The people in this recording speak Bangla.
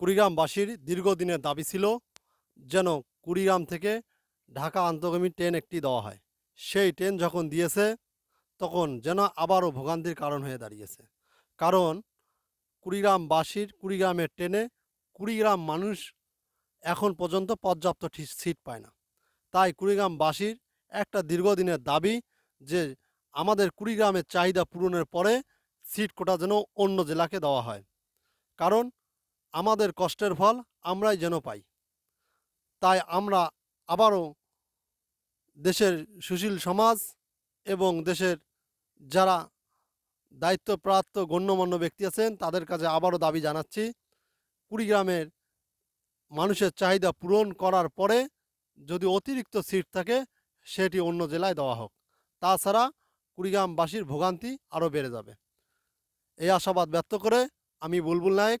কুড়িগ্রামবাসীর দীর্ঘদিনের দাবি ছিল যেন কুড়িগ্রাম থেকে ঢাকা আন্তগামী ট্রেন একটি দেওয়া হয়। সেই ট্রেন যখন দিয়েছে, তখন যেন আবারও ভোগান্তির কারণ হয়ে দাঁড়িয়েছে। কারণ কুড়িগ্রামবাসীর কুড়িগ্রামের ট্রেনে কুড়িগ্রাম মানুষ এখন পর্যন্ত পর্যাপ্ত সিট পায় না। তাই কুড়িগ্রামবাসীর একটা দীর্ঘদিনের দাবি যে আমাদের কুড়িগ্রামের চাহিদা পূরণের পরে সিট কোটা যেন অন্য জেলাকে দেওয়া হয়। কারণ আমাদের কষ্টের ফল আমরাই যেন পাই। তাই আমরা আবারও দেশের সুশীল সমাজ এবং দেশের যারা দায়িত্বপ্রাপ্ত গণ্যমান্য ব্যক্তি আছেন, তাদের কাছে আবারও দাবি জানাচ্ছি, কুড়িগ্রামের মানুষের চাহিদা পূরণ করার পরে যদি অতিরিক্ত সিট থাকে, সেটি অন্য জেলায় দেওয়া হোক। তাছাড়া কুড়িগ্রামবাসীর ভোগান্তি আরও বেড়ে যাবে। এই আশাবাদ ব্যক্ত করে আমি বুলবুল নায়েক